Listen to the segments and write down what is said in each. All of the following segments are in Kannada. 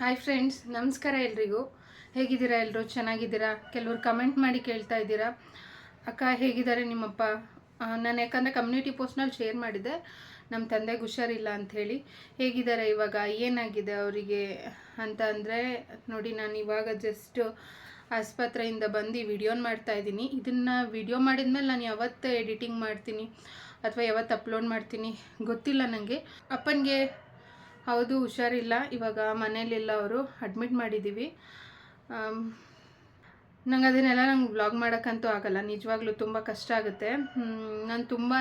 ಹಾಯ್ ಫ್ರೆಂಡ್ಸ್ ನಮಸ್ಕಾರ ಎಲ್ರಿಗೂ. ಹೇಗಿದ್ದೀರಾ ಎಲ್ಲರೂ ಚೆನ್ನಾಗಿದ್ದೀರಾ? ಕೆಲವರು ಕಮೆಂಟ್ ಮಾಡಿ ಕೇಳ್ತಾ ಇದ್ದೀರಾ? ಅಕ್ಕ ಹೇಗಿದ್ದಾರೆ ನಿಮ್ಮಪ್ಪ? ನಾನು ಯಾಕಂದರೆ ಕಮ್ಯುನಿಟಿ ಪೋಸ್ಟ್ನಲ್ಲಿ ಶೇರ್ ಮಾಡಿದ್ದೆ. ನಮ್ಮ ತಂದೆಗೆ ಹುಷಾರಿಲ್ಲ ಅಂಥೇಳಿ ಹೇಗಿದ್ದಾರೆ ಇವಾಗ? ಏನಾಗಿದೆ ಅವರಿಗೆ ಅಂತ ಅಂದರೆ, ನೋಡಿ ನಾನು ಇವಾಗ ಜಸ್ಟ್ ಆಸ್ಪತ್ರೆಯಿಂದ ಬಂದು ವಿಡಿಯೋನ ಮಾಡ್ತಾ ಇದ್ದೀನಿ. ಇದನ್ನು ವಿಡಿಯೋ ಮಾಡಿದ್ಮೇಲೆ ನಾನು ಯಾವತ್ತು ಎಡಿಟಿಂಗ್ ಮಾಡ್ತೀನಿ, ಅಥವಾ ಯಾವತ್ತು ಅಪ್ಲೋಡ್ ಮಾಡ್ತೀನಿ, ಗೊತ್ತಿಲ್ಲ ನನಗೆ ಅಪ್ಪನಿಗೆ ಹೌದು, ಹುಷಾರಿಲ್ಲ. ಇವಾಗ ಮನೇಲಿಲ್ಲ ಅವರು ಅಡ್ಮಿಟ್ ಮಾಡಿದ್ದೀವಿ ನಂಗೆ ಅದನ್ನೆಲ್ಲ ನಂಗೆ ವ್ಲಾಗ್ ಮಾಡೋಕ್ಕಂತೂ ಆಗಲ್ಲ. ನಿಜವಾಗ್ಲೂ ತುಂಬ ಕಷ್ಟ ಆಗುತ್ತೆ. ನಾನು ತುಂಬಾ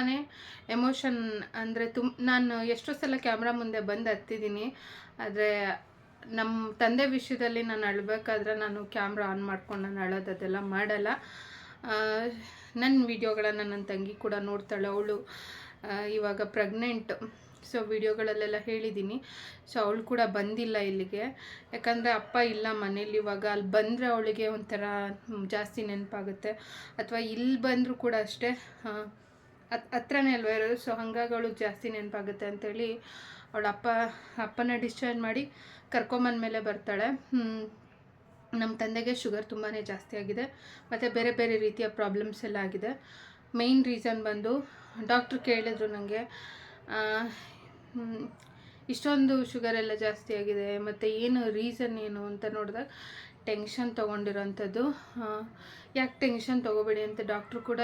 ಎಮೋಷನ್ ಅಂದರೆ ತುಂಬ ನಾನು ಎಷ್ಟೋ ಸಲ ಕ್ಯಾಮ್ರಾ ಮುಂದೆ ಬಂದು ಹತ್ತಿದ್ದೀನಿ ಆದರೆ ನಮ್ಮ ತಂದೆ ವಿಷಯದಲ್ಲಿ ನಾನು ಅಳಬೇಕಾದ್ರೆ ನಾನು ಕ್ಯಾಮ್ರಾ ಆನ್ ಮಾಡ್ಕೊಂಡು ನಾನು ಅಳೋದು ಅದೆಲ್ಲ ಮಾಡಲ್ಲ. ನನ್ನ ವಿಡಿಯೋಗಳನ್ನು ನನ್ನ ತಂಗಿ ಕೂಡ ನೋಡ್ತಾಳೆ. ಅವಳು ಇವಾಗ ಪ್ರೆಗ್ನೆಂಟ್ ಸೊ ವಿಡಿಯೋಗಳಲ್ಲೆಲ್ಲ ಹೇಳಿದ್ದೀನಿ ಸೊ ಅವಳು ಕೂಡ ಬಂದಿಲ್ಲ ಇಲ್ಲಿಗೆ. ಯಾಕಂದರೆ ಅಪ್ಪ ಇಲ್ಲ ಮನೇಲಿ, ಇವಾಗ ಅಲ್ಲಿ ಬಂದರೆ ಅವಳಿಗೆ ಒಂಥರ ಜಾಸ್ತಿ ನೆನಪಾಗುತ್ತೆ. ಅಥವಾ ಇಲ್ಲಿ ಬಂದರೂ ಕೂಡ ಅಷ್ಟೇ ಹತ್ರನೇ ಅಲ್ವಾ ಇರೋದು? ಸೊ ಹಾಗಾಗಿ ಅವಳಿಗೆ ಜಾಸ್ತಿ ನೆನಪಾಗುತ್ತೆ ಅಂಥೇಳಿ ಅವಳ ಅಪ್ಪ, ಅಪ್ಪನ ಡಿಸ್ಚಾರ್ಜ್ ಮಾಡಿ ಕರ್ಕೊಂಬಂದ್ಮೇಲೆ ಬರ್ತಾಳೆ. ನಮ್ಮ ತಂದೆಗೆ ಶುಗರ್ ತುಂಬಾ ಜಾಸ್ತಿ ಆಗಿದೆ. ಮತ್ತು ಬೇರೆ ಬೇರೆ ರೀತಿಯ ಪ್ರಾಬ್ಲಮ್ಸ್ ಎಲ್ಲ ಆಗಿದೆ. ಮೇಯ್ನ್ ರೀಸನ್ ಬಂದು ಡಾಕ್ಟ್ರು ಕೇಳಿದ್ರು ನನಗೆ ಇಷ್ಟೊಂದು ಶುಗರ್ ಎಲ್ಲ ಜಾಸ್ತಿ ಆಗಿದೆ, ಮತ್ತು ಏನು ರೀಸನ್ ಏನು ಅಂತ ನೋಡಿದಾಗ ಟೆನ್ಷನ್ ತೊಗೊಂಡಿರೋಂಥದ್ದು. ಯಾಕೆ ಟೆನ್ಷನ್ ತೊಗೋಬೇಡಿ ಅಂತ ಡಾಕ್ಟ್ರು ಕೂಡ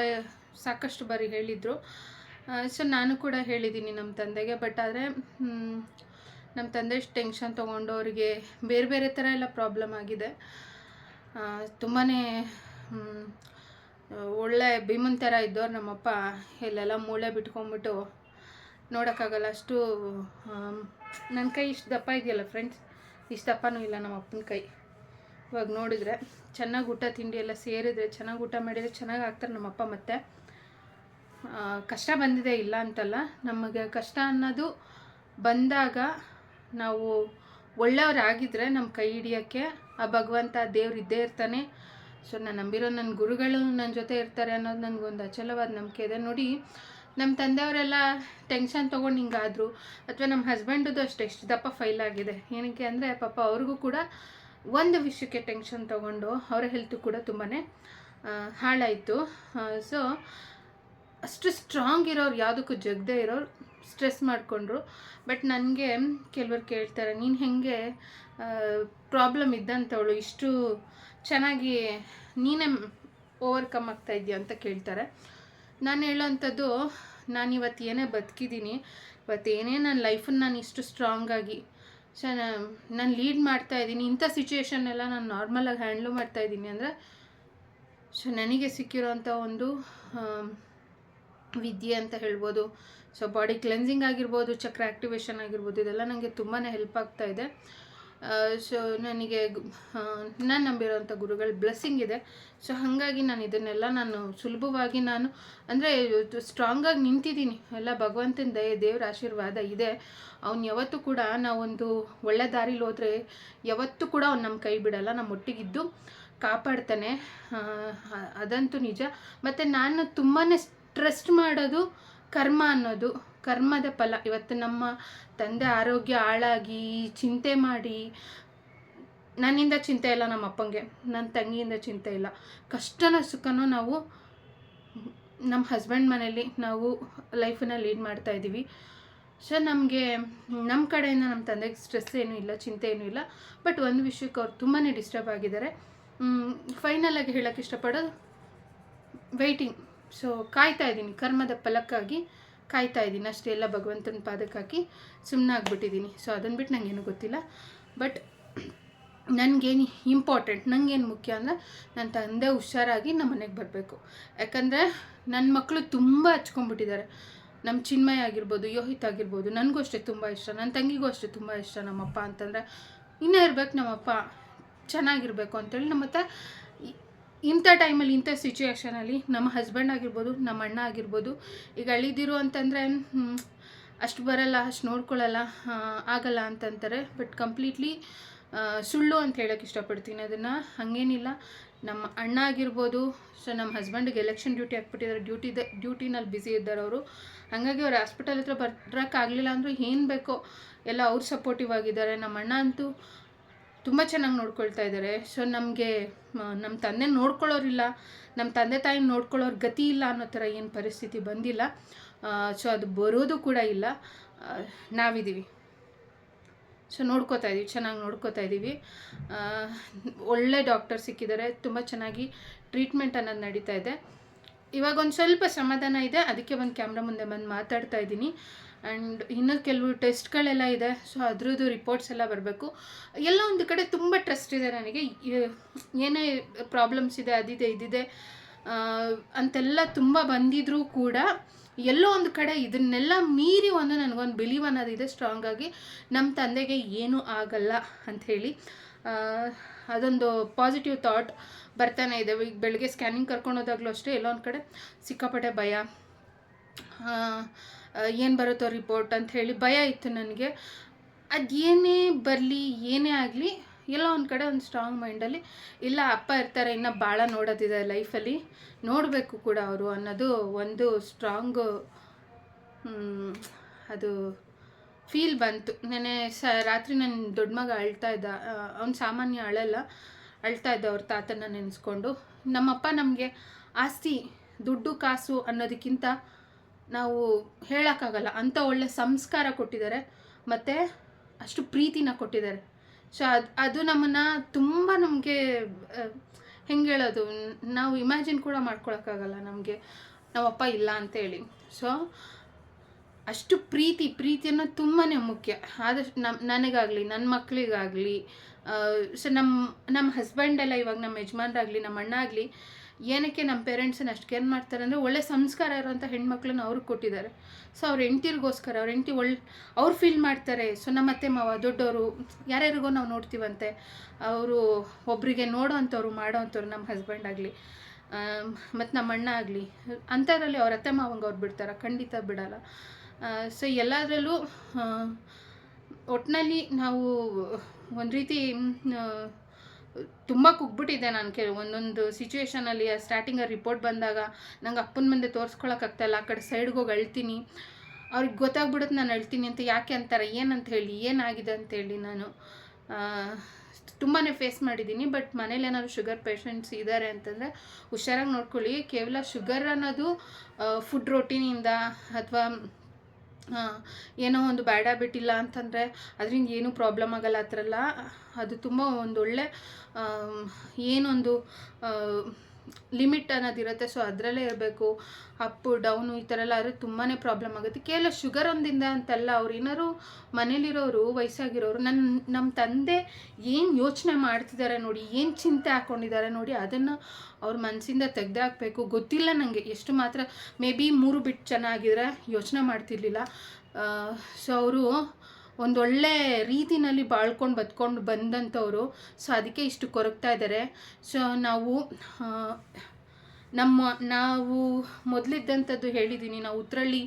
ಸಾಕಷ್ಟು ಬಾರಿ ಹೇಳಿದರು. ಸೊ ನಾನು ಕೂಡ ಹೇಳಿದ್ದೀನಿ ನಮ್ಮ ತಂದೆಗೆ ಬಟ್ ಆದರೆ ನಮ್ಮ ತಂದೆ ಟೆನ್ಷನ್ ತೊಗೊಂಡು ಅವರಿಗೆ ಬೇರೆ ಬೇರೆ ಥರ ಎಲ್ಲ ಪ್ರಾಬ್ಲಮ್ ಆಗಿದೆ. ತುಂಬಾ ಒಳ್ಳೆ ಭೀಮನ್ ಥರ ಇದ್ದವ್ರು ನಮ್ಮಪ್ಪ, ಎಲ್ಲೆಲ್ಲ ಮೂಳೆ ಬಿಟ್ಕೊಂಡ್ಬಿಟ್ಟು ನೋಡೋಕ್ಕಾಗಲ್ಲ. ಅಷ್ಟು ನನ್ನ ಕೈ ಇಷ್ಟು ದಪ್ಪ ಇದೆಯಲ್ಲ ಫ್ರೆಂಡ್ಸ್ ಇಷ್ಟು ದಪ್ಪನೂ ಇಲ್ಲ ನಮ್ಮ ಅಪ್ಪನ ಕೈ. ಇವಾಗ ನೋಡಿದರೆ ಚೆನ್ನಾಗಿ ಊಟ ತಿಂಡಿ ಎಲ್ಲ ಸೇರಿದರೆ, ಚೆನ್ನಾಗಿ ಊಟ ಮಾಡಿದರೆ ಚೆನ್ನಾಗಿ ಆಗ್ತಾರೆ ನಮ್ಮಪ್ಪ ಮತ್ತೆ. ಕಷ್ಟ ಬಂದಿದೆ ಇಲ್ಲ ಅಂತಲ್ಲ, ನಮಗೆ ಕಷ್ಟ ಅನ್ನೋದು ಬಂದಾಗ ನಾವು ಒಳ್ಳೆಯವರಾಗಿದ್ದರೆ ನಮ್ಮ ಕೈ ಹಿಡಿಯೋಕ್ಕೆ ಆ ಭಗವಂತ ದೇವ್ರು ಇದ್ದೇ ಇರ್ತಾನೆ. ಸೊ, ನಾನು ನಂಬಿರೋ ನನ್ನ ಗುರುಗಳು ನನ್ನ ಜೊತೆ ಇರ್ತಾರೆ ಅನ್ನೋದು ನನಗೊಂದು ಅಚಲವಾದ ನಂಬಿಕೆ ಇದೆ. ನೋಡಿ ನಮ್ಮ ತಂದೆಯವರೆಲ್ಲ ಟೆನ್ಷನ್ ತೊಗೊಂಡು ಹಿಂಗಾದರು. ಅಥವಾ ನಮ್ಮ ಹಸ್ಬೆಂಡದು ಅಷ್ಟೇ ಎಷ್ಟು ದಪ್ಪ ಫೈಲ್ ಆಗಿದೆ. ಏನಕ್ಕೆ ಅಂದರೆ ಪಾಪ ಅವ್ರಿಗೂ ಕೂಡ ಒಂದು ವಿಷಯಕ್ಕೆ ಟೆನ್ಷನ್ ತೊಗೊಂಡು ಅವರ ಹೆಲ್ತ್ ಕೂಡ ತುಂಬಾ ಹಾಳಾಯಿತು. ಸೊ ಅಷ್ಟು ಸ್ಟ್ರಾಂಗ್ ಇರೋರು, ಯಾವುದಕ್ಕೂ ಜಗದೇ ಇರೋರು ಸ್ಟ್ರೆಸ್ ಮಾಡಿಕೊಂಡ್ರು. ಬಟ್ ನನಗೆ ಕೆಲವರು ಕೇಳ್ತಾರೆ, ನೀನು ಹೆಂಗೆ ಪ್ರಾಬ್ಲಮ್ ಇದ್ದಂಥವಳು ಇಷ್ಟು ಚೆನ್ನಾಗಿ ನೀನೇ ಓವರ್ಕಮ್ ಆಗ್ತಾ ಇದೆಯಾ ಅಂತ ಕೇಳ್ತಾರೆ. ನಾನು ಹೇಳೋವಂಥದ್ದು ನಾನು ಇವತ್ತು ಏನೇ ಬದುಕಿದ್ದೀನಿ ಇವತ್ತು ಏನೇ ನನ್ನ ಲೈಫನ್ನು ನಾನು ಇಷ್ಟು ಸ್ಟ್ರಾಂಗಾಗಿ ಸೊ, ನಾನು ಲೀಡ್ ಮಾಡ್ತಾ ಇದ್ದೀನಿ ಇಂಥ ಸಿಚುವೇಶನ್ ಎಲ್ಲ ನಾನು ನಾರ್ಮಲಾಗಿ ಹ್ಯಾಂಡ್ಲು ಮಾಡ್ತಾ ಇದ್ದೀನಿ ಅಂದರೆ, ಸೊ, ನನಗೆ ಸಿಕ್ಕಿರೋಂಥ ಒಂದು ವಿದ್ಯೆ ಅಂತ ಹೇಳ್ಬೋದು ಸೊ ಬಾಡಿ ಕ್ಲೆನ್ಸಿಂಗ್ ಆಗಿರ್ಬೋದು, ಚಕ್ರ ಆ್ಯಕ್ಟಿವೇಶನ್ ಆಗಿರ್ಬೋದು, ಇದೆಲ್ಲ ನನಗೆ ತುಂಬಾ ಹೆಲ್ಪ್ ಆಗ್ತಾ ಇದೆ. ಸೊ ನನಗೆ ನಾನು ನಂಬಿರೋಂಥ ಗುರುಗಳ ಬ್ಲೆಸ್ಸಿಂಗ್ ಇದೆ. ಸೊ ಹಾಗಾಗಿ ನಾನು ಇದನ್ನೆಲ್ಲ ನಾನು ಸುಲಭವಾಗಿ ನಾನು, ಅಂದರೆ ಸ್ಟ್ರಾಂಗಾಗಿ ನಿಂತಿದ್ದೀನಿ. ಎಲ್ಲ ಭಗವಂತನ ದಯೆ, ದೇವ್ರ ಆಶೀರ್ವಾದ ಇದೆ. ಅವ್ನು ಯಾವತ್ತೂ ಕೂಡ ನಾವೊಂದು ಒಳ್ಳೆ ದಾರಿಲಿ ಹೋದರೆ ಯಾವತ್ತೂ ಕೂಡ ಅವ್ನು ನಮ್ಮ ಕೈ ಬಿಡಲ್ಲ. ನಮ್ಮ ಒಟ್ಟಿಗಿದ್ದು ಕಾಪಾಡ್ತಾನೆ. ಅದಂತೂ ನಿಜ. ಮತ್ತು ನಾನು ತುಂಬಾ ಟ್ರಸ್ಟ್ ಮಾಡೋದು ಕರ್ಮ ಅನ್ನೋದು. ಕರ್ಮದ ಫಲ. ಇವತ್ತು ನಮ್ಮ ತಂದೆ ಆರೋಗ್ಯ ಹಾಳಾಗಿ ಚಿಂತೆ ಮಾಡಿ, ನನ್ನಿಂದ ಚಿಂತೆ ಇಲ್ಲ, ನಮ್ಮ ಅಪ್ಪಂಗೆ. ನನ್ನ ತಂಗಿಯಿಂದ ಚಿಂತೆ ಇಲ್ಲ. ಕಷ್ಟನ ಸುಖನೂ ನಾವು ನಮ್ಮ ಹಸ್ಬೆಂಡ್ ಮನೇಲಿ ನಾವು ಲೈಫನ್ನ ಲೀಡ್ ಮಾಡ್ತಾ ಇದ್ದೀವಿ. ಸೊ, ನಮಗೆ, ನಮ್ಮ ಕಡೆಯಿಂದ ನಮ್ಮ ತಂದೆಗೆ ಸ್ಟ್ರೆಸ್ ಏನೂ ಇಲ್ಲ, ಚಿಂತೆ ಏನೂ ಇಲ್ಲ. ಬಟ್ ಒಂದು ವಿಷಯಕ್ಕೆ ಅವ್ರು ತುಂಬಾ ಡಿಸ್ಟರ್ಬ್ ಆಗಿದ್ದಾರೆ. ಫೈನಲ್ ಆಗಿ ಹೇಳೋಕ್ಕೆ ಇಷ್ಟಪಡೋದು ವೆಯ್ಟಿಂಗ್ ಸೊ, ಕಾಯ್ತಾ ಇದ್ದೀನಿ ಕರ್ಮದ ಫಲಕ್ಕಾಗಿ. ಕಾಯ್ತಾ ಇದ್ದೀನಿ. ಎಲ್ಲ ಭಗವಂತನ ಪಾದಕ್ಕೆ ಹಾಕಿ ಸುಮ್ಮನೆ ಆಗಿಬಿಟ್ಟಿದ್ದೀನಿ. ಸೊ ಅದನ್ನು ಬಿಟ್ಟು ನನಗೇನು ಗೊತ್ತಿಲ್ಲ. ಬಟ್ ನನಗೇನು ಇಂಪಾರ್ಟೆಂಟ್ ನನಗೇನು ಮುಖ್ಯ ಅಂದರೆ ನನ್ನ ತಂದೆ ಹುಷಾರಾಗಿ ನಮ್ಮ ಮನೆಗೆ ಬರಬೇಕು. ಯಾಕಂದರೆ ನನ್ನ ಮಕ್ಕಳು ತುಂಬ ಹಚ್ಕೊಂಡ್ಬಿಟ್ಟಿದ್ದಾರೆ. ನಮ್ಮ ಚಿನ್ಮಯ ಆಗಿರ್ಬೋದು, ಯೋಹಿತ್ ಆಗಿರ್ಬೋದು, ನನಗೂ ಅಷ್ಟೇ ತುಂಬ ಇಷ್ಟ. ನನ್ನ ತಂಗಿಗೂ ಅಷ್ಟೇ ತುಂಬ ಇಷ್ಟ ನಮ್ಮಪ್ಪ ಅಂತಂದರೆ, ಇನ್ನೂ ಇರ್ಬೇಕು ನಮ್ಮಪ್ಪ, ಚೆನ್ನಾಗಿರ್ಬೇಕು ಅಂತೇಳಿ ನಮ್ಮ ಹತ್ರ ಇಂಥ ಟೈಮಲ್ಲಿ, ಇಂಥ ಸಿಚುಯೇಷನಲ್ಲಿ ನಮ್ಮ ಹಸ್ಬೆಂಡ್ ಆಗಿರ್ಬೋದು, ನಮ್ಮ ಅಣ್ಣ ಆಗಿರ್ಬೋದು, ಈಗ ಅಳಿದಿರು ಅಂತಂದರೆ ಅಷ್ಟು ಬರಲ್ಲ, ಅಷ್ಟು ನೋಡ್ಕೊಳ್ಳಲ್ಲ ಆಗಲ್ಲ ಅಂತಂತಾರೆ. ಬಟ್ ಕಂಪ್ಲೀಟ್ಲಿ ಸುಳ್ಳು ಅಂತ ಹೇಳೋಕ್ಕೆ ಇಷ್ಟಪಡ್ತೀನಿ ಅದನ್ನು. ಹಾಗೇನಿಲ್ಲ. ನಮ್ಮ ಅಣ್ಣ ಆಗಿರ್ಬೋದು ಸೊ ನಮ್ಮ ಹಸ್ಬೆಂಡಿಗೆ ಎಲೆಕ್ಷನ್ ಡ್ಯೂಟಿ ಹಾಕ್ಬಿಟ್ಟಿದ್ದಾರೆ ಡ್ಯೂಟಿದೆ ಡ್ಯೂಟಿನಲ್ಲಿ ಬ್ಯುಸಿ ಇದ್ದಾರೆ ಅವರು. ಹಾಗಾಗಿ ಅವ್ರು ಹಾಸ್ಪಿಟಲ್ ಹತ್ರ ಬರೋಕ್ಕಾಗಲಿಲ್ಲ ಅಂದರೂ ಏನು ಬೇಕೋ, ಎಲ್ಲ ಅವ್ರು ಸಪೋರ್ಟಿವ್ ಆಗಿದ್ದಾರೆ. ನಮ್ಮ ಅಣ್ಣ ಅಂತೂ ತುಂಬ ಚೆನ್ನಾಗಿ ನೋಡ್ಕೊಳ್ತಾ ಇದ್ದಾರೆ ಸೊ ನಮಗೆ ನಮ್ಮ ತಂದೆ ನೋಡ್ಕೊಳ್ಳೋರಿಲ್ಲ. ನಮ್ಮ ತಂದೆ ತಾಯಿ ನೋಡ್ಕೊಳ್ಳೋರು ಗತಿ ಇಲ್ಲ ಅನ್ನೋ ಥರ ಏನು ಪರಿಸ್ಥಿತಿ ಬಂದಿಲ್ಲ. ಸೊ ಅದು ಬರೋದು ಕೂಡ ಇಲ್ಲ. ನಾವಿದ್ದೀವಿ ಸೊ ನೋಡ್ಕೋತಾ ಇದ್ದೀವಿ ಚೆನ್ನಾಗಿ ನೋಡ್ಕೋತಾ ಇದ್ದೀವಿ ಒಳ್ಳೆ ಡಾಕ್ಟರ್ ಸಿಕ್ಕಿದ್ದಾರೆ, ತುಂಬ ಚೆನ್ನಾಗಿ ಟ್ರೀಟ್ಮೆಂಟ್ ಅನ್ನೋದು ನಡೀತಾ ಇದೆ. ಇವಾಗ ಒಂದು ಸ್ವಲ್ಪ ಸಮಾಧಾನ ಇದೆ, ಅದಕ್ಕೆ ಒಂದು ಕ್ಯಾಮ್ರಾ ಮುಂದೆ ಬಂದು ಮಾತಾಡ್ತಾ ಇದ್ದೀನಿ. ಆ್ಯಂಡ್ ಇನ್ನೂ ಕೆಲವು ಟೆಸ್ಟ್ಗಳೆಲ್ಲ ಇದೆ. ಸೊ ಅದ್ರದ್ದು ರಿಪೋರ್ಟ್ಸ್ ಎಲ್ಲ ಬರಬೇಕು. ಎಲ್ಲ ಒಂದು ಕಡೆ ತುಂಬ ಟ್ರಸ್ಟ್ ಇದೆ ನನಗೆ. ಏನೇ ಪ್ರಾಬ್ಲಮ್ಸ್ ಇದೆ ಅದಿದೆ ಇದಿದೆ ಅಂತೆಲ್ಲ ತುಂಬ ಬಂದಿದ್ರೂ ಕೂಡ ಎಲ್ಲೋ ಒಂದು ಕಡೆ ಇದನ್ನೆಲ್ಲ ಮೀರಿ ಒಂದು ನನಗೊಂದು ಬಿಲೀವ್ ಅನ್ನೋದಿದೆ ಸ್ಟ್ರಾಂಗ್ ಆಗಿ. ನಮ್ಮ ತಂದೆಗೆ ಏನೂ ಆಗಲ್ಲ ಅಂಥೇಳಿ ಅದೊಂದು ಪಾಸಿಟಿವ್ ಥಾಟ್ ಬರ್ತಾನೆ ಇದೆ. ಈಗ ಬೆಳಗ್ಗೆ ಸ್ಕ್ಯಾನಿಂಗ್ ಕರ್ಕೊಂಡು ಹೋದಾಗಲೂ ಅಷ್ಟೇ ಎಲ್ಲೊಂದು ಕಡೆ ಸಿಕ್ಕಾಪಟ್ಟೆ ಭಯ. ಏನು ಬರುತ್ತೋ ರಿಪೋರ್ಟ್ ಅಂತ ಹೇಳಿ ಭಯ ಇತ್ತು ನನಗೆ. ಅದೇನೇ ಬರಲಿ, ಏನೇ ಆಗಲಿ, ಎಲ್ಲ ಒಂದು ಕಡೆ ಒಂದು ಸ್ಟ್ರಾಂಗ್ ಮೈಂಡಲ್ಲಿ ಇಲ್ಲ, ಅಪ್ಪ ಇರ್ತಾರೆ, ಇನ್ನು ಭಾಳ ನೋಡೋದಿದೆ ಲೈಫಲ್ಲಿ ನೋಡಬೇಕು ಕೂಡ ಅವರು ಅನ್ನೋದು ಒಂದು ಸ್ಟ್ರಾಂಗು ಅದು ಫೀಲ್ ಬಂತು. ನೆನೆ ಸ, ರಾತ್ರಿ ನನ್ನ ದೊಡ್ಡ ಮಗ ಅಳ್ತಾ ಇದ್ದ ಅವ್ನು ಸಾಮಾನ್ಯ ಅಳಲ್ಲ, ಅಳ್ತಾ ಇದ್ದ ಅವ್ರ ತಾತನ ನೆನೆಸ್ಕೊಂಡು. ನಮ್ಮಪ್ಪ ನಮಗೆ ಆಸ್ತಿ, ದುಡ್ಡು, ಕಾಸು ಅನ್ನೋದಕ್ಕಿಂತ ನಾವು ಹೇಳೋಕ್ಕಾಗಲ್ಲ. ಅಂಥ ಒಳ್ಳೆ ಸಂಸ್ಕಾರ ಕೊಟ್ಟಿದ್ದಾರೆ. ಮತ್ತು ಅಷ್ಟು ಪ್ರೀತಿನ ಕೊಟ್ಟಿದ್ದಾರೆ. ಸೊ ಅದು ಅದು ನಮ್ಮನ್ನು ತುಂಬ ನಮಗೆ ಹೆಂಗೆ ಹೇಳೋದು? ನಾವು ಇಮ್ಯಾಜಿನ್ ಕೂಡ ಮಾಡ್ಕೊಳಕ್ಕಾಗಲ್ಲ ನಮಗೆ. ನಾವಪ್ಪ ಇಲ್ಲ ಅಂತೇಳಿ ಸೊ ಅಷ್ಟು ಪ್ರೀತಿ, ಪ್ರೀತಿಯನ್ನು ತುಂಬಾ ಮುಖ್ಯ. ಆದಷ್ಟು ನಮ್ಮ ನನಗಾಗಲಿ ನನ್ನ ಮಕ್ಕಳಿಗಾಗಲಿ ಸೊ ನಮ್ಮ ನಮ್ಮ ಹಸ್ಬೆಂಡೆಲ್ಲ ಇವಾಗ ನಮ್ಮ ಯಜಮಾನ್ರಾಗಲಿ ನಮ್ಮ ಅಣ್ಣ ಆಗಲಿ ಏನಕ್ಕೆ ನಮ್ಮ ಪೇರೆಂಟ್ಸನ್ನ ಅಷ್ಟು ಕೇರ್ ಮಾಡ್ತಾರೆ ಅಂದರೆ ಒಳ್ಳೆ ಸಂಸ್ಕಾರ ಇರೋಂಥ ಹೆಣ್ಮಕ್ಳನ್ನ ಅವ್ರಿಗೆ ಕೊಟ್ಟಿದ್ದಾರೆ. ಸೊ ಅವ್ರ ಹೆಂಡ್ತಿರ್ಗೋಸ್ಕರ, ಅವ್ರ ಹೆಂಡ್ತಿ ಒಳ್ಳೆ ಅವ್ರು ಫೀಲ್ ಮಾಡ್ತಾರೆ. ಸೊ ನಮ್ಮ ಅತ್ತೆ, ಮಾವ, ದೊಡ್ಡವರು, ಯಾರ್ಯಾರಿಗೋ ನಾವು ನೋಡ್ತೀವಂತೆ. ಅವರು ಒಬ್ಬರಿಗೆ ನೋಡೋ ಅಂಥವ್ರು ಮಾಡೋ ಅಂಥವ್ರು ನಮ್ಮ ಹಸ್ಬೆಂಡ್ ಆಗಲಿ ಮತ್ತು ನಮ್ಮ ಅಣ್ಣ ಆಗಲಿ, ಅಂಥದ್ರಲ್ಲಿ ಅವ್ರ ಅತ್ತೆ, ಮಾವಂಗೆ ಅವ್ರು ಬಿಡ್ತಾರೆ. ಖಂಡಿತ ಬಿಡಲ್ಲ. ಸೊ ಎಲ್ಲದರಲ್ಲೂ ಒಟ್ಟಿನಲ್ಲಿ ನಾವು ಒಂದು ರೀತಿ ತುಂಬ ಕುಗ್ಬಿಟ್ಟಿದೆ ನಾನು ಕೆಲ ಒಂದೊಂದು ಸಿಚುವೇಷನಲ್ಲಿ ಸ್ಟಾರ್ಟಿಂಗ್ ರಿಪೋರ್ಟ್ ಬಂದಾಗ ನಂಗೆ ಅಪ್ಪನ ಮುಂದೆ ತೋರಿಸ್ಕೊಳಕ್ಕಾಗ್ತಾಯಿಲ್ಲ ಆ ಕಡೆ ಸೈಡ್ಗೆ ಹೋಗಿ ಅಳ್ತೀನಿ. ಅವ್ರಿಗೆ ಗೊತ್ತಾಗ್ಬಿಡುತ್ತೆ ನಾನು ಅಳ್ತೀನಿ ಅಂತ ಯಾಕೆ ಅಂತಾರೆ, ಏನಂತ ಹೇಳಿ, ಏನಾಗಿದೆ ಅಂತೇಳಿ ನಾನು ತುಂಬಾ ಫೇಸ್ ಮಾಡಿದ್ದೀನಿ. ಬಟ್ ಮನೇಲಿ ಏನಾದ್ರು ಶುಗರ್ ಪೇಷಂಟ್ಸ್ ಇದ್ದಾರೆ ಅಂತಂದರೆ ಹುಷಾರಾಗಿ ನೋಡ್ಕೊಳ್ಳಿ. ಕೇವಲ ಶುಗರ್ ಅನ್ನೋದು ಫುಡ್ ರೋಟೀನಿಂದ ಅಥವಾ ಏನೋ ಒಂದು ಬ್ಯಾಡ್ ಬಿಟ್ಟಿಲ್ಲ ಅಂತಂದರೆ ಅದರಿಂದ ಏನೂ ಪ್ರಾಬ್ಲಮ್ ಆಗಲ್ಲ ಆ ಥರ ಎಲ್ಲ. ಅದು ತುಂಬ ಒಂದೊಳ್ಳೆ ಏನೊಂದು ಲಿಮಿಟ್ ಅನ್ನೋದಿರುತ್ತೆ ಸೊ ಅದರಲ್ಲೇ ಇರಬೇಕು. ಅಪ್ಪು, ಡೌನು ಈ ಥರ ಎಲ್ಲ ಆದರೆ ತುಂಬಾ ಪ್ರಾಬ್ಲಮ್ ಆಗುತ್ತೆ. ಕೇವಲ ಶುಗರ್ ಒಂದಿಂದ ಅಂತಲ್ಲ ಅವ್ರು ಏನಾದ್ರು ಮನೇಲಿರೋರು, ವಯಸ್ಸಾಗಿರೋರು ನನ್ನ ನಮ್ಮ ತಂದೆ ಏನು ಯೋಚನೆ ಮಾಡ್ತಿದ್ದಾರೆ ನೋಡಿ, ಏನು ಚಿಂತೆ ಹಾಕ್ಕೊಂಡಿದ್ದಾರೆ ನೋಡಿ ಅದನ್ನು ಅವ್ರ ಮನಸ್ಸಿಂದ ತೆಗೆದು ಹಾಕಬೇಕು ಗೊತ್ತಿಲ್ಲ ನನಗೆ ಎಷ್ಟು ಮಾತ್ರ ಮೇ ಬಿ ಮೂರು ಬಿಟ್ಟು ಚೆನ್ನಾಗಿದ್ರೆ ಯೋಚನೆ ಮಾಡ್ತಿರ್ಲಿಲ್ಲ. ಸೊ ಅವರು ಒಂದೊಳ್ಳೆ ರೀತಿನಲ್ಲಿ ಬಾಳ್ಕೊಂಡು ಬದ್ಕೊಂಡು ಬಂದಂಥವರು. ಸೊ ಅದಕ್ಕೆ ಇಷ್ಟು ಕೊರಗ್ತಾ ಇದ್ದಾರೆ. ಸೊ ನಾವು ನಮ್ಮ, ನಾವು ಮೊದಲಿದ್ದಂಥದ್ದು ಹೇಳಿದ್ದೀನಿ ನಾವು ಉತ್ತರಳ್ಳಿ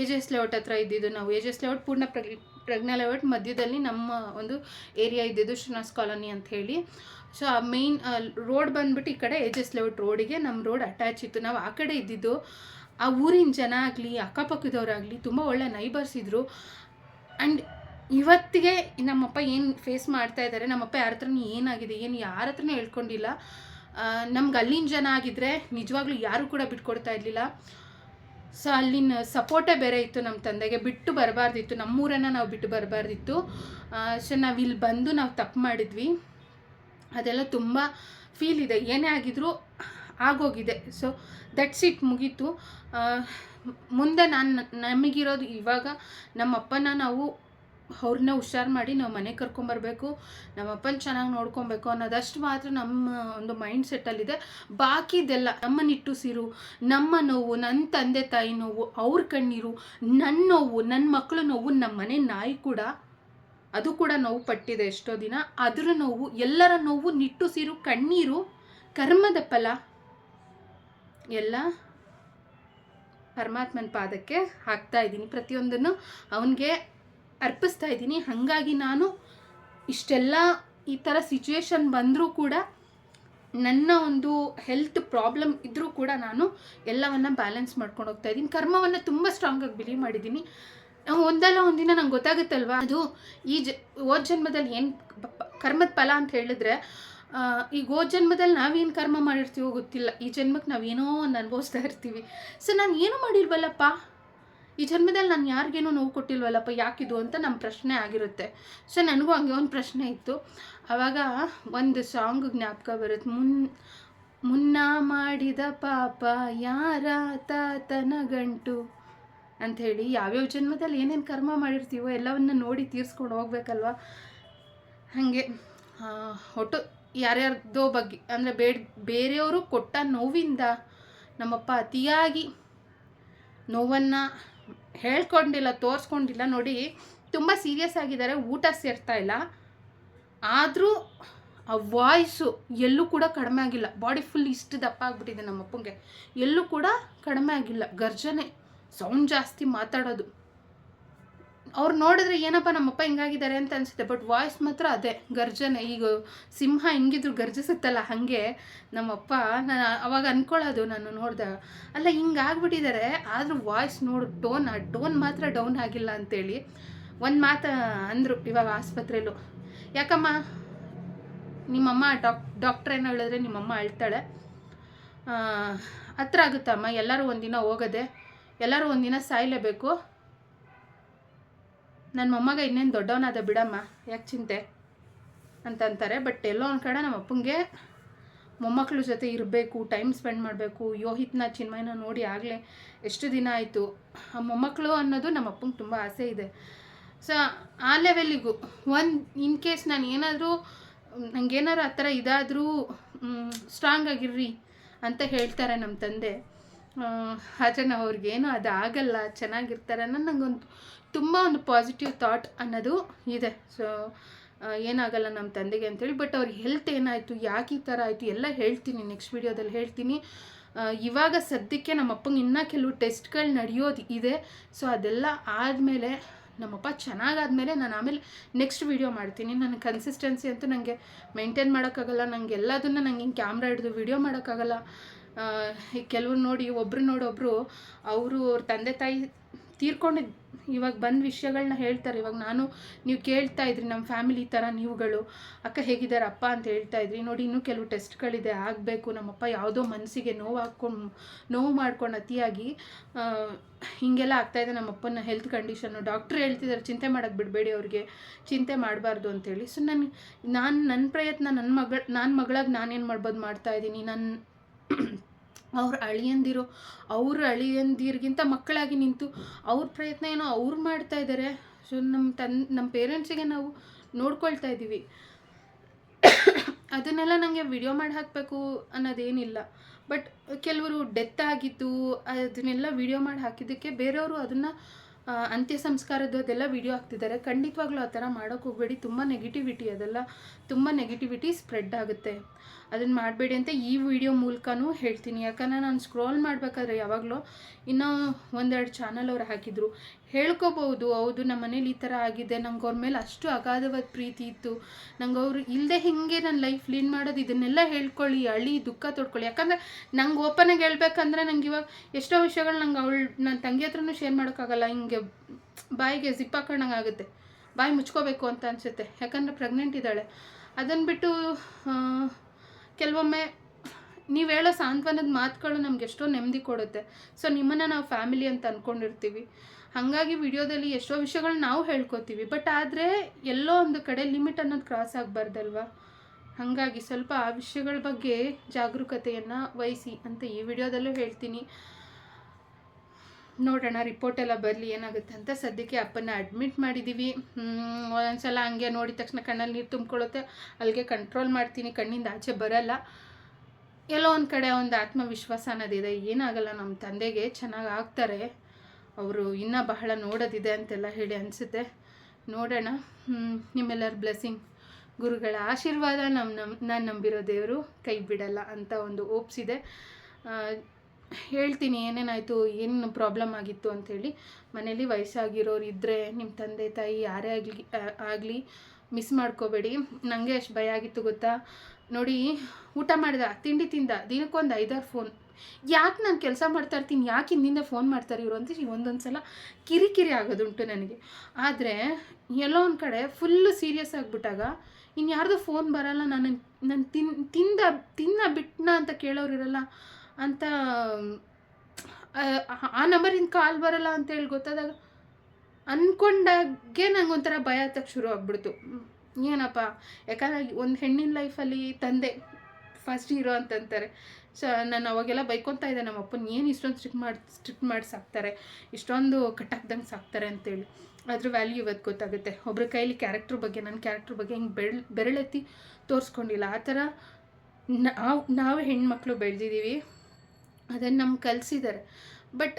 ಏಜಸ್ ಲೇಔಟ್ ಹತ್ರ ಇದ್ದಿದ್ದು. ನಾವು ಏಜಸ್ ಲೇಔಟ್ ಪೂರ್ಣ ಪ್ರಗ್, ಪ್ರಜ್ಞಾ ಲೇಔಟ್ ಮಧ್ಯದಲ್ಲಿ ನಮ್ಮ ಒಂದು ಏರಿಯಾ ಇದ್ದಿದ್ದು ಶ್ರೀನಿವಾಸ್ ಕಾಲೋನಿ ಅಂತ ಹೇಳಿ. ಸೊ ಆ ಮೇನ್ ರೋಡ್ ಬಂದ್ಬಿಟ್ಟು ಈ ಕಡೆ ಏಜಸ್ ಲೇಔಟ್ ರೋಡಿಗೆ ನಮ್ಮ ರೋಡ್ ಅಟ್ಯಾಚ್ ಇತ್ತು. ನಾವು ಆ ಕಡೆ ಇದ್ದಿದ್ದು, ಆ ಊರಿನ ಜನ ಆಗಲಿ, ಅಕ್ಕಪಕ್ಕದವರಾಗಲಿ ತುಂಬ ಒಳ್ಳೆ ನೈಬರ್ಸ್ ಇದ್ದರು ಆ್ಯಂಡ್ ಇವತ್ತಿಗೆ ನಮ್ಮಪ್ಪ ಏನು ಫೇಸ್ ಮಾಡ್ತಾ ಇದ್ದಾರೆ ನಮ್ಮಪ್ಪ ಯಾರ ಹತ್ರ ಏನಾಗಿದೆ, ಏನು ಯಾರ ಹತ್ರನೂ ಹೇಳ್ಕೊಂಡಿಲ್ಲ. ನಮ್ಗೆ ಅಲ್ಲಿನ ಜನ ಆಗಿದ್ರೆ ನಿಜವಾಗ್ಲೂ ಯಾರು ಕೂಡ ಬಿಟ್ಕೊಡ್ತಾ ಇರಲಿಲ್ಲ. ಸೊ ಅಲ್ಲಿನ ಸಪೋರ್ಟೇ ಬೇರೆ ಇತ್ತು ನಮ್ಮ ತಂದೆಗೆ, ಬಿಟ್ಟು ಬರಬಾರ್ದಿತ್ತು. ನಮ್ಮೂರನ್ನು ನಾವು ಬಿಟ್ಟು ಬರಬಾರ್ದಿತ್ತು. ಸೊ ನಾವು ಇಲ್ಲಿ ಬಂದು ನಾವು ತಪ್ಪು ಮಾಡಿದ್ವಿ. ಅದೆಲ್ಲ ತುಂಬ ಫೀಲ್ ಇದೆ. ಏನೇ ಆಗಿದ್ರೂ ಆಗೋಗಿದೆ. ಸೊ ದಟ್ಸ್ ಇಟ್ ಮುಗೀತು. ಮುಂದೆ ನಾನು ನಮಗಿರೋದು ಇವಾಗ ನಮ್ಮಪ್ಪನ ನಾವು ಅವ್ರನ್ನ ಹುಷಾರು ಮಾಡಿ ನಾವು ಮನೆಗೆ ಕರ್ಕೊಂಬರ್ಬೇಕು ನಮ್ಮಪ್ಪನ ಚೆನ್ನಾಗಿ ನೋಡ್ಕೊಬೇಕು ಅನ್ನೋದಷ್ಟು ಮಾತ್ರ ನಮ್ಮ ಒಂದು ಮೈಂಡ್ ಸೆಟ್ಟಲ್ಲಿದೆ. ಬಾಕಿದೆಲ್ಲ ನಮ್ಮ ನಿಟ್ಟುಸಿರು ನಮ್ಮ ನೋವು ನನ್ನ ತಂದೆ ತಾಯಿ ನೋವು, ಅವ್ರ ಕಣ್ಣೀರು ನನ್ನ ನೋವು ನನ್ನ ಮಕ್ಕಳು ನೋವು ನಮ್ಮ ಮನೆ ನಾಯಿ ಕೂಡ, ಅದು ಕೂಡ ನೋವು ಪಟ್ಟಿದೆ ಎಷ್ಟೋ ದಿನ. ಅದರ ನೋವು, ಎಲ್ಲರ ನೋವು ನಿಟ್ಟುಸಿರು ಕಣ್ಣೀರು ಕರ್ಮದ ಫಲ ಎಲ್ಲ ಪರಮಾತ್ಮನ ಪಾದಕ್ಕೆ ಹಾಕ್ತಾ ಇದ್ದೀನಿ. ಪ್ರತಿಯೊಂದನ್ನು ಅವನಿಗೆ ಅರ್ಪಿಸ್ತಾ ಇದ್ದೀನಿ. ಹಾಗಾಗಿ ನಾನು ಇಷ್ಟೆಲ್ಲ ಈ ಥರ ಸಿಚುವೇಶನ್ ಬಂದರೂ ಕೂಡ ನನ್ನ ಒಂದು ಹೆಲ್ತ್ ಪ್ರಾಬ್ಲಮ್ ಇದ್ದರೂ ಕೂಡ ನಾನು ಎಲ್ಲವನ್ನು ಬ್ಯಾಲೆನ್ಸ್ ಮಾಡ್ಕೊಂಡು ಹೋಗ್ತಾ ಇದ್ದೀನಿ. ಕರ್ಮವನ್ನು ತುಂಬ ಸ್ಟ್ರಾಂಗಾಗಿ ಬಿಲೀವ್ ಮಾಡಿದ್ದೀನಿ. ಒಂದಲ್ಲ ಒಂದಿನ ನಂಗೆ ಗೊತ್ತಾಗುತ್ತಲ್ವ? ಅದು ಈ ಜ ಜನ್ಮದಲ್ಲಿ ಏನು ಕರ್ಮದ ಫಲ ಅಂತ ಹೇಳಿದ್ರೆ ಈಗ ಹೋದ ಜನ್ಮದಲ್ಲಿ ನಾವೇನು ಕರ್ಮ ಮಾಡಿರ್ತೀವೋ ಗೊತ್ತಿಲ್ಲ. ಈ ಜನ್ಮಕ್ಕೆ ನಾವೇನೋ ಒಂದು ಅನುಭವಿಸ್ತಾ ಇರ್ತೀವಿ. ಸೊ ನಾನು ಏನೂ ಮಾಡಿಲ್ವಲ್ಲಪ್ಪ? ಈ ಜನ್ಮದಲ್ಲಿ ನಾನು ಯಾರಿಗೇನೋ ನೋವು ಕೊಟ್ಟಿಲ್ವಲ್ಲಪ್ಪ? ಯಾಕಿದು ಅಂತ ನಮ್ಮ ಪ್ರಶ್ನೆ ಆಗಿರುತ್ತೆ. ಸೊ ನನಗೂ ಹಂಗೆ ಒಂದು ಪ್ರಶ್ನೆ ಇತ್ತು. ಆವಾಗ ಒಂದು ಸಾಂಗ್ ಜ್ಞಾಪಕ ಬರುತ್ತೆ. ಮುನ್, ಮುನ್ನ ಮಾಡಿದ ಪಾಪ ಯಾರ ತಾತನ ಗಂಟು? ಅಂಥೇಳಿ ಯಾವ್ಯಾವ ಜನ್ಮದಲ್ಲಿ ಏನೇನು ಕರ್ಮ ಮಾಡಿರ್ತೀವೋ ಎಲ್ಲವನ್ನ ನೋಡಿ ತೀರ್ಸ್ಕೊಂಡು ಹೋಗ್ಬೇಕಲ್ವ? ಹಾಗೆ ಒಟ್ಟು ಯಾರ್ಯಾರ್ದೋ ಬಗ್ಗೆ, ಅಂದರೆ ಬೇಡ, ಬೇರೆಯವರು ಕೊಟ್ಟ ನೋವಿಂದ ನಮ್ಮಪ್ಪ ಅತಿಯಾಗಿ ನೋವನ್ನು ಹೇಳ್ಕೊಂಡಿಲ್ಲ, ತೋರಿಸ್ಕೊಂಡಿಲ್ಲ. ನೋಡಿ, ತುಂಬ ಸೀರಿಯಸ್ ಆಗಿದ್ದಾರೆ, ಊಟ ಸೇರ್ತಾ ಇಲ್ಲ. ಆದರೂ ಆ ವಾಯ್ಸು ಎಲ್ಲೂ ಕೂಡ ಕಡಿಮೆ ಆಗಿಲ್ಲ. ಬಾಡಿ ಫುಲ್ ಇಷ್ಟು ದಪ್ಪ ಆಗಿಬಿಟ್ಟಿದೆ ನಮ್ಮಪ್ಪಂಗೆ. ಎಲ್ಲೂ ಕೂಡ ಕಡಿಮೆ ಆಗಿಲ್ಲ. ಗರ್ಜನೆ ಸೌಂಡ್ ಜಾಸ್ತಿ ಮಾತಾಡೋದು. ಅವ್ರು ನೋಡಿದ್ರೆ ಏನಪ್ಪ ನಮ್ಮಪ್ಪ ಹಿಂಗಾಗಿದ್ದಾರೆ ಅಂತ ಅನಿಸುತ್ತೆ. ಬಟ್ ವಾಯ್ಸ್ ಮಾತ್ರ ಅದೇ. ಗರ್ಜನೆ. ಈಗ ಸಿಂಹ ಹೆಂಗಿದ್ರು ಗರ್ಜಿಸುತ್ತಲ್ಲ ಹಾಗೆ ನಮ್ಮಪ್ಪ ನಾನು ಅವಾಗ ಅನ್ಕೊಳ್ಳೋದು ನಾನು ನೋಡಿದಾಗ ಅಲ್ಲ ಹಿಂಗಾಗ್ಬಿಟ್ಟಿದ್ದಾರೆ ಆದರೂ ವಾಯ್ಸ್ ನೋಡು ಟೋನ್ ಆ ಟೋನ್ ಮಾತ್ರ ಡೌನ್ ಆಗಿಲ್ಲ ಅಂತೇಳಿ ಒಂದು ಮಾತು ಅಂದರು ಇವಾಗ ಆಸ್ಪತ್ರೆಯಲ್ಲೂ ಯಾಕಮ್ಮ? ನಿಮ್ಮಮ್ಮ ಡಾಕ್ ಡಾಕ್ಟ್ರ್ ಏನೋ ಹೇಳಿದ್ರೆ ನಿಮ್ಮಮ್ಮ ಅಳ್ತಾಳೆ. ಹತ್ರ ಆಗುತ್ತಮ್ಮ? ಎಲ್ಲರೂ ಒಂದಿನ ಹೋಗೋದೆ? ಎಲ್ಲರೂ ಒಂದಿನ ಸಾಯಲೇಬೇಕು? ನನ್ನ ಮೊಮ್ಮಗ ಇನ್ನೇನು ದೊಡ್ಡವನಾದ ಬಿಡಮ್ಮ, ಯಾಕೆ ಚಿಂತೆ? ಅಂತಂತಾರೆ. ಬಟ್ ಎಲ್ಲೋ ಒಂದು ಕಡೆ ನಮ್ಮ ಅಪ್ಪಂಗೆ ಮೊಮ್ಮಕ್ಕಳು ಜೊತೆ ಇರಬೇಕು ಟೈಮ್ ಸ್ಪೆಂಡ್ ಮಾಡಬೇಕು. ಯೋಹಿತ್ನ ಚಿನ್ಮಯನ ನೋಡಿ ಆಗಲೇ ಎಷ್ಟು ದಿನ ಆಯಿತು. ಆ ಮೊಮ್ಮಕ್ಕಳು ಅನ್ನೋದು ನಮ್ಮ ಅಪ್ಪಂಗೆ ತುಂಬ ಆಸೆ ಇದೆ. ಸೊ ಆ ಲೆವೆಲಿಗೂ ಒಂದು ಇನ್ ಕೇಸ್ ನಾನು ಏನಾದರೂ ನನಗೇನಾದ್ರು ಆ ಥರ ಇದಾದರೂ ಸ್ಟ್ರಾಂಗ್ ಆಗಿರ್ರಿ ಅಂತ ಹೇಳ್ತಾರೆ ನಮ್ಮ ತಂದೆ. ಆಚೆ ನಾವು ಅವ್ರಿಗೇನು ಅದು ಆಗಲ್ಲ ಚೆನ್ನಾಗಿರ್ತಾರೆ ಅನ್ನೋ ನಂಗೊಂದು ತುಂಬ ಒಂದು ಪಾಸಿಟಿವ್ ಥಾಟ್ ಅನ್ನೋದು ಇದೆ. ಸೊ ಏನಾಗಲ್ಲ ನಮ್ಮ ತಂದೆಗೆ ಅಂತೇಳಿ. ಬಟ್ ಅವ್ರ ಹೆಲ್ತ್ ಏನಾಯಿತು, ಯಾಕೆ ಈ ಥರ ಆಯಿತು, ಎಲ್ಲ ಹೇಳ್ತೀನಿ ನೆಕ್ಸ್ಟ್ ವೀಡಿಯೋದಲ್ಲಿ ಹೇಳ್ತೀನಿ. ಇವಾಗ ಸದ್ಯಕ್ಕೆ ನಮ್ಮ ಅಪ್ಪಂಗೆ ಇನ್ನೂ ಕೆಲವು ಟೆಸ್ಟ್ಗಳು ನಡೆಯೋದು ಇದೆ. ಸೊ ಅದೆಲ್ಲ ಆದಮೇಲೆ ನಮ್ಮಪ್ಪ ಚೆನ್ನಾಗಾದ್ಮೇಲೆ ನಾನು ಆಮೇಲೆ ನೆಕ್ಸ್ಟ್ ವೀಡಿಯೋ ಮಾಡ್ತೀನಿ. ನನ್ನ ಕನ್ಸಿಸ್ಟೆನ್ಸಿ ಅಂತೂ ನನಗೆ ಮೇಂಟೈನ್ ಮಾಡೋಕ್ಕಾಗಲ್ಲ. ನಂಗೆ ಎಲ್ಲದನ್ನು ನಂಗೆ ಹಿಂಗೆ ಕ್ಯಾಮ್ರಾ ಹಿಡಿದು ವೀಡಿಯೋ ಮಾಡೋಕ್ಕಾಗಲ್ಲ. ಕೆಲವ್ರು ನೋಡಿ, ಒಬ್ರು ನೋಡೊಬ್ರು ಅವರು ಅವ್ರ ತಂದೆ ತಾಯಿ ತೀರ್ಕೊಂಡಿದ್ದು ಇವಾಗ ಬಂದ ವಿಷಯಗಳನ್ನ ಹೇಳ್ತಾರೆ. ಇವಾಗ ನಾನು, ನೀವು ಕೇಳ್ತಾ ಇದ್ರಿ ನಮ್ಮ ಫ್ಯಾಮಿಲಿ ಥರ ನೀವುಗಳು. ಅಕ್ಕ ಹೇಗಿದ್ದಾರೆ? ಅಪ್ಪ ಅಂತ ಹೇಳ್ತಾ ಇದ್ರಿ. ನೋಡಿ, ಇನ್ನೂ ಕೆಲವು ಟೆಸ್ಟ್ಗಳಿದೆ. ಆಗಬೇಕು. ನಮ್ಮಪ್ಪ ಯಾವುದೋ ಮನಸ್ಸಿಗೆ ನೋವು ಹಾಕ್ಕೊಂಡು, ನೋವು ಮಾಡ್ಕೊಂಡು ಅತಿಯಾಗಿ ಹೀಗೆಲ್ಲ ಆಗ್ತಾಯಿದೆ ನಮ್ಮಪ್ಪನ ಹೆಲ್ತ್ ಕಂಡೀಷನ್ನು ಡಾಕ್ಟ್ರ್ ಹೇಳ್ತಿದ್ದಾರೆ ಚಿಂತೆ ಮಾಡೋಕ್ಕೆ ಬಿಡಬೇಡಿ ಅವ್ರಿಗೆ. ಚಿಂತೆ ಮಾಡಬಾರ್ದು ಅಂತೇಳಿ. ಸೊ ನಾನು ನಾನು ನನ್ನ ಪ್ರಯತ್ನ ನನ್ನ ಮಗಳ, ನಾನು ಮಗಳಾಗಿ ನಾನೇನು ಮಾಡ್ಬೋದು ಮಾಡ್ತಾಯಿದ್ದೀನಿ ನನ್ನ ಅವ್ರ ಅಳಿಯಂದಿರು, ಅವ್ರ ಅಳಿಯಂದಿರ್ಗಿಂತ ಮಕ್ಕಳಾಗಿ ನಿಂತು ಅವ್ರ ಪ್ರಯತ್ನ ಏನೋ ಅವ್ರು ಮಾಡ್ತಾ ಇದ್ದಾರೆ ಸೊ ನಮ್ಮ ತನ್ ನಮ್ಮ ಪೇರೆಂಟ್ಸಿಗೆ ನಾವು ನೋಡ್ಕೊಳ್ತಾ ಇದ್ದೀವಿ ಅದನ್ನೆಲ್ಲ ನನಗೆ ವಿಡಿಯೋ ಮಾಡಿ ಹಾಕಬೇಕು ಅನ್ನೋದೇನಿಲ್ಲ. ಬಟ್ ಕೆಲವರು ಡೆತ್ ಆಗಿತ್ತು ಅದನ್ನೆಲ್ಲ ವಿಡಿಯೋ ಮಾಡಿ ಹಾಕಿದ್ದಕ್ಕೆ ಬೇರೆಯವರು ಅದನ್ನು ಅಂತ್ಯ ಸಂಸ್ಕಾರದ್ದು ಅದೆಲ್ಲ ವಿಡಿಯೋ ಹಾಕ್ತಿದ್ದಾರೆ. ಖಂಡಿತವಾಗ್ಲೂ ಆ ಥರ ಮಾಡೋಕ್ಕೆ ಹೋಗಬೇಡಿ. ತುಂಬ ನೆಗೆಟಿವಿಟಿ ಅದೆಲ್ಲ ತುಂಬ ನೆಗೆಟಿವಿಟಿ ಸ್ಪ್ರೆಡ್ ಆಗುತ್ತೆ. ಅದನ್ನು ಮಾಡಬೇಡಿ ಅಂತ ಈ ವಿಡಿಯೋ ಮೂಲಕನೂ ಹೇಳ್ತೀನಿ. ಯಾಕಂದರೆ ನಾನು ಸ್ಕ್ರೋಲ್ ಮಾಡಬೇಕಾದ್ರೆ ಯಾವಾಗಲೂ ಇನ್ನೂ ಒಂದೆರಡು ಚಾನಲ್ ಅವ್ರು ಹಾಕಿದ್ರು. ಹೇಳ್ಕೋಬಹುದು ಹೌದು ನಮ್ಮ ಮನೇಲಿ ಈ ಥರ ಆಗಿದೆ. ನಂಗೆ ಅವ್ರ ಮೇಲೆ ಅಷ್ಟು ಅಗಾಧವಾದ ಪ್ರೀತಿ ಇತ್ತು. ನಂಗೆ ಅವರು ಇಲ್ಲದೆ ಹಿಂಗೆ ನನ್ನ ಲೈಫ್ ಲೀನ್ ಮಾಡೋದು, ಇದನ್ನೆಲ್ಲ ಹೇಳ್ಕೊಳ್ಳಿ, ಅಳಿ, ದುಃಖ ತೊಡ್ಕೊಳ್ಳಿ. ಯಾಕಂದರೆ ನಂಗೆ ಓಪನಾಗಿ ಹೇಳ್ಬೇಕಂದ್ರೆ ನಂಗೆ ಇವಾಗ ಎಷ್ಟೋ ವಿಷಯಗಳು ನಂಗೆ ಅವಳು ನನ್ನ ತಂಗಿ ಹತ್ರನೂ ಶೇರ್ ಮಾಡೋಕ್ಕಾಗಲ್ಲ. ಹಿಂಗೆ ಬಾಯಿಗೆ ಜಿಪ್ ಆಗುತ್ತೆ. ಬಾಯಿ ಮುಚ್ಕೋಬೇಕು ಅಂತ ಅನಿಸುತ್ತೆ. ಯಾಕಂದರೆ ಪ್ರೆಗ್ನೆಂಟ್ ಇದ್ದಾಳೆ. ಅದನ್ನು ಬಿಟ್ಟು ಕೆಲವೊಮ್ಮೆ ನೀವು ಹೇಳೋ ಸಾಂತ್ವನದ ಮಾತುಗಳು ನಮ್ಗೆ ಎಷ್ಟೋ ನೆಮ್ಮದಿ ಕೊಡುತ್ತೆ. ಸೊ ನಿಮ್ಮನ್ನು ನಾವು ಫ್ಯಾಮಿಲಿ ಅಂತ ಅಂದ್ಕೊಂಡಿರ್ತೀವಿ ಹಾಗಾಗಿ ವಿಡಿಯೋದಲ್ಲಿ ಎಷ್ಟೋ ವಿಷಯಗಳನ್ನ ನಾವು ಹೇಳ್ಕೊತೀವಿ. ಬಟ್ ಆದರೆ ಎಲ್ಲೋ ಒಂದು ಕಡೆ ಲಿಮಿಟ್ ಅನ್ನೋದು ಕ್ರಾಸ್ ಆಗಬಾರ್ದಲ್ವಾ? ಹಾಗಾಗಿ ಸ್ವಲ್ಪ ಆ ವಿಷಯಗಳ ಬಗ್ಗೆ ಜಾಗರೂಕತೆಯನ್ನು ವಹಿಸಿ ಅಂತ ಈ ವಿಡಿಯೋದಲ್ಲೂ ಹೇಳ್ತೀನಿ. ನೋಡೋಣ ರಿಪೋರ್ಟ್ ಎಲ್ಲ ಬರಲಿ ಏನಾಗುತ್ತೆ ಅಂತ ಸದ್ಯಕ್ಕೆ ಅಪ್ಪನ ಅಡ್ಮಿಟ್ ಮಾಡಿದ್ದೀವಿ ಒಂದೊಂದು ಒಂದೊಂದ್ಸಲ ಹಂಗೆ ನೋಡಿದ ತಕ್ಷಣ ಕಣ್ಣಲ್ಲಿ ನೀರು ತುಂಬಿಕೊಳ್ಳುತ್ತೆ. ಅಲ್ಲಿಗೆ ಕಂಟ್ರೋಲ್ ಮಾಡ್ತೀನಿ ಕಣ್ಣಿಂದ ಆಚೆ ಬರಲ್ಲ. ಎಲ್ಲೋ ಒಂದು ಕಡೆ ಒಂದು ಆತ್ಮವಿಶ್ವಾಸ ಅನ್ನೋದಿದೆ. ಏನಾಗಲ್ಲ ನಮ್ಮ ತಂದೆಗೆ ಚೆನ್ನಾಗಿ ಆಗ್ತಾರೆ. ಅವರು ಇನ್ನೂ ಬಹಳ ನೋಡೋದಿದೆ ಅಂತೆಲ್ಲ ಹೇಳಿ ಅನಿಸುತ್ತೆ. ನೋಡೋಣ. ನಿಮ್ಮೆಲ್ಲರ ಬ್ಲೆಸ್ಸಿಂಗ್ ಗುರುಗಳ ಆಶೀರ್ವಾದ ನಮ್ಮ ನಮ್ಮ ನಾನು ನಂಬಿರೋ ದೇವರು ಕೈ ಬಿಡಲ್ಲ ಅಂತ ಒಂದು ಓಪ್ಸ್ ಇದೆ. ಆ, ಹೇಳ್ತೀನಿ, ಏನೇನಾಯಿತು ಏನು ಪ್ರಾಬ್ಲಮ್ ಆಗಿತ್ತು ಅಂಥೇಳಿ. ಮನೇಲಿ ವಯಸ್ಸಾಗಿರೋರು ಇದ್ದರೆ ನಿಮ್ಮ ತಂದೆ, ತಾಯಿ ಯಾರೇ ಆಗಲಿ ಆಗಲಿ ಮಿಸ್ ಮಾಡ್ಕೋಬೇಡಿ. ನನಗೆ ಎಷ್ಟು ಭಯ ಆಗಿತ್ತು ಗೊತ್ತಾ? ನೋಡಿ, ಊಟ ಮಾಡಿದ, ತಿಂಡಿ ತಿಂದ, ದಿನಕ್ಕೊಂದು ಐದಾರು ಫೋನ್ ಯಾಕೆ ನಾನು ಕೆಲಸ ಮಾಡ್ತಾ ಇರ್ತೀನಿ, ಯಾಕೆ ಹಿಂದಿಂದ ಫೋನ್ ಮಾಡ್ತಾರೆ ಇವರು ಅಂತ ಒಂದೊಂದು ಸಲ ಕಿರಿಕಿರಿ ಆಗೋದುಂಟು ನನಗೆ. ಆದರೆ, ಎಲ್ಲೋ ಒಂದು ಕಡೆ ಫುಲ್ಲು ಸೀರಿಯಸ್ ಆಗಿಬಿಟ್ಟಾಗ ಇನ್ಯಾರ್ದು ಫೋನ್ ಬರಲ್ಲ ನಾನು ನಾನು ತಿನ್, ತಿಂದ, ತಿನ್ನ ಬಿಟ್ಟನ ಅಂತ ಕೇಳೋರು ಇರಲ್ಲ. ಅಂತ, ಆ- ನಂಬರಿಂದ ಕಾಲ್ ಬರಲ್ಲ ಅಂತೇಳಿ ಗೊತ್ತಾದಾಗ ಅಂದ್ಕೊಂಡಾಗೆ ನಂಗೆ ಒಂಥರ ಭಯ ತಕ್ಕ ಶುರು ಆಗ್ಬಿಡ್ತು. ಏನಪ್ಪ, ಯಾಕಂದ್ರೆ ಒಂದು ಹೆಣ್ಣಿನ ಲೈಫಲ್ಲಿ ತಂದೆ ಫಸ್ಟ್ ಹೀರೋ ಅಂತಂತಾರೆ. ಸೊ ನಾನು ಅವಾಗೆಲ್ಲ ಬೈಕೊತಾ ಇದ್ದೆ, ನಮ್ಮ ಅಪ್ಪನ ಏನು ಇಷ್ಟೊಂದು ಸ್ಟ್ರಿಕ್ಟ್ ಮಾಡಿ ಸ್ಟ್ರಿಕ್ಟ್ ಮಾಡಿ ಸಾಕ್ತಾರೆ ಇಷ್ಟೊಂದು ಕಟ್ಟಾಕ್ದಂಗೆ ಸಾಕ್ತಾರೆ ಅಂತೇಳಿ. ಅದ್ರ ವ್ಯಾಲ್ಯೂ ಇವತ್ತು ಗೊತ್ತಾಗುತ್ತೆ. ಒಬ್ಬರ ಕೈಲಿ ಕ್ಯಾರೆಕ್ಟ್ರ್ ಬಗ್ಗೆ, ನನ್ನ ಕ್ಯಾರೆಕ್ಟ್ರ್ ಬಗ್ಗೆ ಹಿಂಗೆ ಬೆಳ್ ಬೆರಳೆತ್ತಿ ತೋರಿಸ್ಕೊಂಡಿಲ್ಲ. ಆ ಥರ ನಾವು ನಾವು ಹೆಣ್ಮಕ್ಳು ಬೆಳೆದಿದ್ದೀವಿ. ಅದನ್ನು ನಮ್ಗೆ ಕಲಿಸಿದ್ದಾರೆ ಬಟ್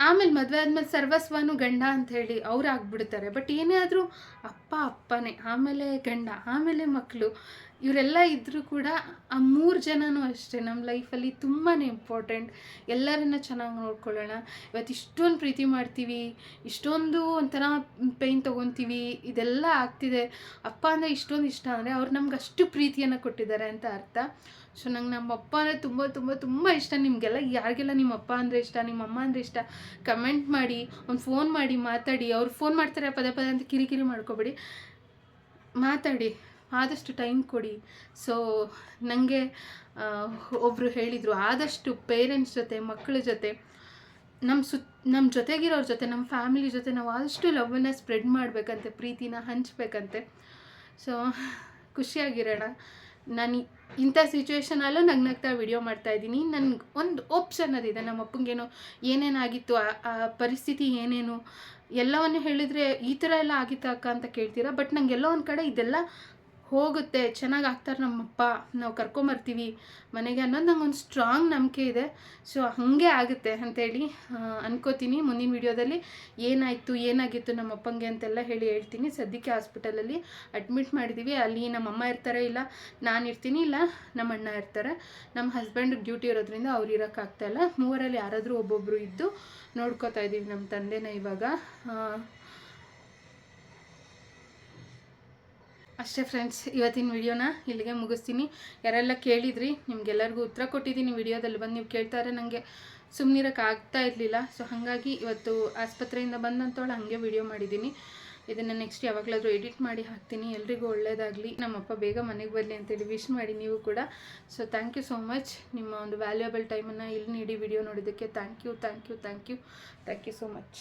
ಆಮೇಲೆ ಮದುವೆ ಆದಮೇಲೆ ಸರ್ವಸ್ವನು ಗಂಡ ಅಂತ ಹೇಳಿ ಅವ್ರು ಆಗ್ಬಿಡ್ತಾರೆ. ಬಟ್ ಏನೇ ಆದರೂ ಅಪ್ಪ ಅಪ್ಪನೇ, ಆಮೇಲೆ ಗಂಡ, ಆಮೇಲೆ ಮಕ್ಕಳು ಇವರೆಲ್ಲ ಇದ್ದರೂ ಕೂಡ ಆ ಮೂರು ಜನನೂ ಅಷ್ಟೇ ನಮ್ಮ ಲೈಫಲ್ಲಿ ತುಂಬಾ ಇಂಪಾರ್ಟೆಂಟ್ ಎಲ್ಲರನ್ನ ಚೆನ್ನಾಗಿ ನೋಡ್ಕೊಳ್ಳೋಣ. ಇವತ್ತು ಇಷ್ಟೊಂದು ಪ್ರೀತಿ ಮಾಡ್ತೀವಿ, ಇಷ್ಟೊಂದು ಒಂಥರ ಪೇಯ್ನ್ ತೊಗೊತೀವಿ, ಇದೆಲ್ಲ ಆಗ್ತಿದೆ. ಅಪ್ಪ ಅಂದರೆ ಇಷ್ಟೊಂದು ಇಷ್ಟ ಅಂದರೆ ಅವ್ರು ನಮ್ಗೆ ಅಷ್ಟು ಪ್ರೀತಿಯನ್ನು ಕೊಟ್ಟಿದ್ದಾರೆ ಅಂತ ಅರ್ಥ. ಸೊ ನಂಗೆ ನಮ್ಮ ಅಪ್ಪ ಅಂದರೆ ತುಂಬ ತುಂಬ ತುಂಬ ಇಷ್ಟ. ನಿಮಗೆಲ್ಲ ಯಾರಿಗೆಲ್ಲ ನಿಮ್ಮ ಅಪ್ಪ ಅಂದರೆ ಇಷ್ಟ, ನಿಮ್ಮ ಅಮ್ಮ ಅಂದರೆ ಇಷ್ಟ ಕಮೆಂಟ್ ಮಾಡಿ, ಒಂದು ಫೋನ್ ಮಾಡಿ, ಮಾತಾಡಿ. ಅವ್ರು ಫೋನ್ ಮಾಡ್ತಾರೆ, ಪದೇ ಪದೇ ಅಂತ ಕಿರಿಕಿರಿ ಮಾಡ್ಕೊಬೇಡಿ. ಮಾತಾಡಿ. ಆದಷ್ಟು ಟೈಮ್ ಕೊಡಿ. ಸೊ ನನಗೆ ಒಬ್ಬರು ಹೇಳಿದರು, ಆದಷ್ಟು ಪೇರೆಂಟ್ಸ್ ಜೊತೆ ಮಕ್ಕಳ ಜೊತೆ ನಮ್ಮ ಸುತ್ ನಮ್ಮ ಜೊತೆಗಿರೋರ ಜೊತೆ ನಮ್ಮ ಫ್ಯಾಮಿಲಿ ಜೊತೆ ನಾವು ಆದಷ್ಟು ಲವ್ವನ್ನು ಸ್ಪ್ರೆಡ್ ಮಾಡಬೇಕಂತೆ, ಪ್ರೀತಿನ ಹಂಚಬೇಕಂತೆ. ಸೊ ಖುಷಿಯಾಗಿರೋಣ. ನಾನು ಇಂಥ ಸಿಚುವೇಷನಲ್ಲೂ ನಗ್ ನಗ್ತಾ ವಿಡಿಯೋ ಮಾಡ್ತಾಯಿದ್ದೀನಿ ನನ್ಗೆ ಒಂದು ಆಪ್ಷನ್ ಅದಿದೆ, ನಮ್ಮ ಅಪ್ಪಂಗೇನೋ ಏನೇನಾಗಿತ್ತು, ಆ- ಆ ಪರಿಸ್ಥಿತಿ ಏನೇನು, ಎಲ್ಲವನ್ನು ಹೇಳಿದರೆ ಈ ಥರ ಎಲ್ಲ ಆಗಿತ್ತಾ ಅಕ್ಕ ಅಂತ ಕೇಳ್ತೀರಾ? ಬಟ್ ನಂಗೆ ಎಲ್ಲೋ ಒಂದು ಕಡೆ ಇದೆಲ್ಲ ಹೋಗುತ್ತೆ, ಚೆನ್ನಾಗಿ ಆಗ್ತಾರೆ ನಮ್ಮಪ್ಪ, ನಾವು ಕರ್ಕೊಂಬರ್ತೀವಿ, ಮನೆಗೆ ಅನ್ನೋದು ಒಂದು ಸ್ಟ್ರಾಂಗ್ ನಂಬಿಕೆ ಇದೆ. ಸೊ ಹಾಗೆ ಆಗುತ್ತೆ ಅಂತೇಳಿ ಅನ್ಕೋತೀನಿ. ಮುಂದಿನ ವಿಡಿಯೋದಲ್ಲಿ ಏನಾಯಿತು, ಏನಾಗಿತ್ತು ನಮ್ಮ ಅಪ್ಪಂಗೆ ಅಂತೆಲ್ಲ ಹೇಳಿ ಹೇಳ್ತೀನಿ. ಸದ್ಯಕ್ಕೆ ಹಾಸ್ಪಿಟಲಲ್ಲಿ ಅಡ್ಮಿಟ್ ಮಾಡಿದ್ದೀವಿ ಅಲ್ಲಿ ನಮ್ಮಮ್ಮ ಇರ್ತಾರೆ ಇಲ್ಲ, ನಾನು ಇರ್ತೀನಿ. ಇಲ್ಲ ನಮ್ಮ ಅಣ್ಣ ಇರ್ತಾರೆ. ನಮ್ಮ ಹಸ್ಬೆಂಡ್ ಡ್ಯೂಟಿ ಇರೋದ್ರಿಂದ ಅವ್ರು ಇರೋಕ್ಕಾಗ್ತಾಯಿಲ್ಲ ಮೂವರಲ್ಲಿ ಯಾರಾದರೂ ಒಬ್ಬೊಬ್ಬರು ಇದ್ದು ನೋಡ್ಕೋತಾ ಇದ್ದೀವಿ ನಮ್ಮ ತಂದೆನ ಇವಾಗ. ಅಷ್ಟೇ ಫ್ರೆಂಡ್ಸ್ ಇವತ್ತಿನ ವಿಡಿಯೋನ ಇಲ್ಲಿಗೆ ಮುಗಿಸ್ತೀನಿ. ಯಾರೆಲ್ಲ ಕೇಳಿದ್ರಿ, ನಿಮ್ಗೆಲ್ಲರಿಗೂ ಉತ್ತರ ಕೊಟ್ಟಿದ್ದೀನಿ. ವಿಡಿಯೋದಲ್ಲಿ ಬಂದು ನೀವು ಕೇಳ್ತಾರೆ ನನಗೆ ಸುಮ್ಮನಿರೋಕೆ ಆಗ್ತಾ ಇರಲಿಲ್ಲ. ಸೊ ಹಾಗಾಗಿ ಇವತ್ತು ಆಸ್ಪತ್ರೆಯಿಂದ ಬಂದಂಥವಳು ಹಾಗೆ ವಿಡಿಯೋ ಮಾಡಿದ್ದೀನಿ. ಇದನ್ನು ನೆಕ್ಸ್ಟ್ ಯಾವಾಗಲಾದರೂ ಎಡಿಟ್ ಮಾಡಿ ಹಾಕ್ತೀನಿ. ಎಲ್ರಿಗೂ ಒಳ್ಳೆಯದಾಗಲಿ ನಮ್ಮಪ್ಪ ಬೇಗ ಮನೆಗೆ ಬರಲಿ ಅಂತೇಳಿ ವಿಶ್ ಮಾಡಿ ನೀವು ಕೂಡ. So thank you so much ನಿಮ್ಮ ಒಂದು ವ್ಯಾಲ್ಯೂಯಬಲ್ ಟೈಮನ್ನು ಇಲ್ಲಿ ನೀಡಿ ವಿಡಿಯೋ ನೋಡಿದ್ದಕ್ಕೆ thank you thank you thank you thank you so much